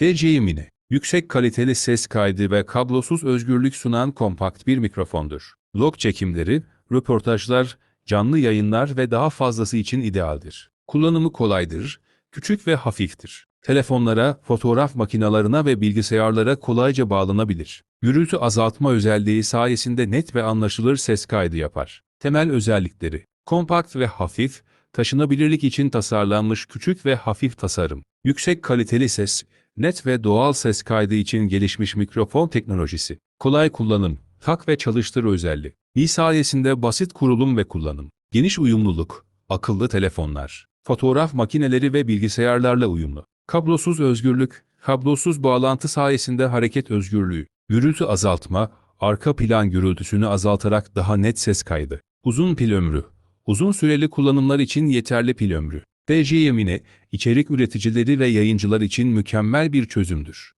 DJ Mini, yüksek kaliteli ses kaydı ve kablosuz özgürlük sunan kompakt bir mikrofondur. Log çekimleri, röportajlar, canlı yayınlar ve daha fazlası için idealdir. Kullanımı kolaydır, küçük ve hafiftir. Telefonlara, fotoğraf makinalarına ve bilgisayarlara kolayca bağlanabilir. Gürültü azaltma özelliği sayesinde net ve anlaşılır ses kaydı yapar. Temel özellikleri Kompakt ve hafif, taşınabilirlik için tasarlanmış küçük ve hafif tasarım. Yüksek kaliteli ses, net ve doğal ses kaydı için gelişmiş mikrofon teknolojisi. Kolay kullanım, tak ve çalıştır özelliği. İyi sayesinde basit kurulum ve kullanım. Geniş uyumluluk, akıllı telefonlar, fotoğraf makineleri ve bilgisayarlarla uyumlu. Kablosuz özgürlük, kablosuz bağlantı sayesinde hareket özgürlüğü. Gürültü azaltma, arka plan gürültüsünü azaltarak daha net ses kaydı. Uzun pil ömrü, uzun süreli kullanımlar için yeterli pil ömrü. DJ Yemine, içerik üreticileri ve yayıncılar için mükemmel bir çözümdür.